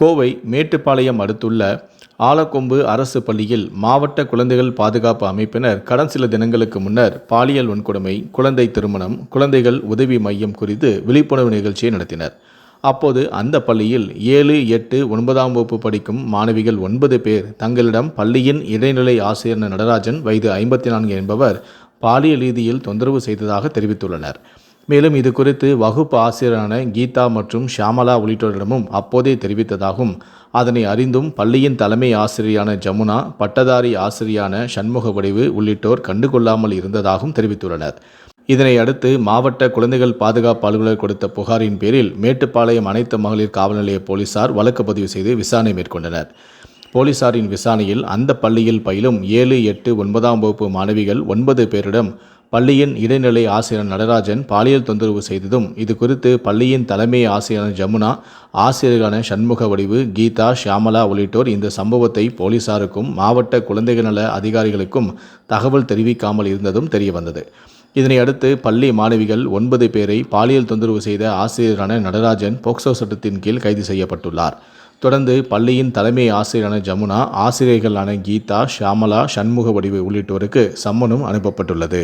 கோவை மேட்டுப்பாளையம் அடுத்துள்ள ஆலக்கொம்பு அரசு பள்ளியில் மாவட்ட குழந்தைகள் பாதுகாப்பு அமைப்பினர் கடன் சில தினங்களுக்கு முன்னர் பாலியல் வன்கொடுமை குழந்தை திருமணம் குழந்தைகள் உதவி மையம் குறித்து விழிப்புணர்வு நிகழ்ச்சியை நடத்தினர். அப்போது அந்த பள்ளியில் ஏழு எட்டு ஒன்பதாம் வகுப்பு படிக்கும் மாணவிகள் ஒன்பது பேர் தங்களிடம் பள்ளியின் இடைநிலை ஆசிரியர் நடராஜன் வயது ஐம்பத்தி நான்கு என்பவர் பாலியல் ரீதியில் தொந்தரவு செய்ததாக தெரிவித்துள்ளனர். மேலும் இது குறித்து வகுப்பு ஆசிரியரான கீதா மற்றும் ஷியாமலா உள்ளிட்டோரிடமும் அப்போதே தெரிவித்ததாகவும் அதனை அறிந்தும் பள்ளியின் தலைமை ஆசிரியரான ஜமுனா பட்டதாரி ஆசிரியான சண்முக வடிவு உள்ளிட்டோர் கண்டுகொள்ளாமல் இருந்ததாகவும் தெரிவித்துள்ளனர். இதனை அடுத்து மாவட்ட குழந்தைகள் பாதுகாப்பு அலுவலர் கொடுத்த புகாரின் பேரில் மேட்டுப்பாளையம் அனைத்து மகளிர் காவல் நிலைய போலீசார் வழக்கு பதிவு செய்து விசாரணை மேற்கொண்டனர். போலீசாரின் விசாரணையில் அந்த பள்ளியில் பயிலும் ஏழு எட்டு ஒன்பதாம் வகுப்பு மாணவிகள் ஒன்பது பேரிடம் பள்ளியின் இடைநிலை ஆசிரியர் நடராஜன் பாலியல் தொந்தரவு செய்ததும் இது குறித்து பள்ளியின் தலைமை ஆசிரியரான ஜமுனா ஆசிரியர்களான சண்முக வடிவு கீதா ஷியாமலா உள்ளிட்டோர் இந்த சம்பவத்தை போலீசாருக்கும் மாவட்ட குழந்தைகள் நல அதிகாரிகளுக்கும் தகவல் தெரிவிக்காமல் இருந்ததும் தெரியவந்தது. இதனை அடுத்து பள்ளி மாணவிகள் ஒன்பது பேரை பாலியல் தொந்தரவு செய்த ஆசிரியரான நடராஜன் போக்சோ சட்டத்தின் கீழ் கைது செய்யப்பட்டுள்ளார். தொடர்ந்து பள்ளியின் தலைமை ஆசிரியரான ஜமுனா ஆசிரியர்களான கீதா ஷியாமலா சண்முக வடிவு உள்ளிட்டோருக்கு சம்மனும் அனுப்பப்பட்டுள்ளது.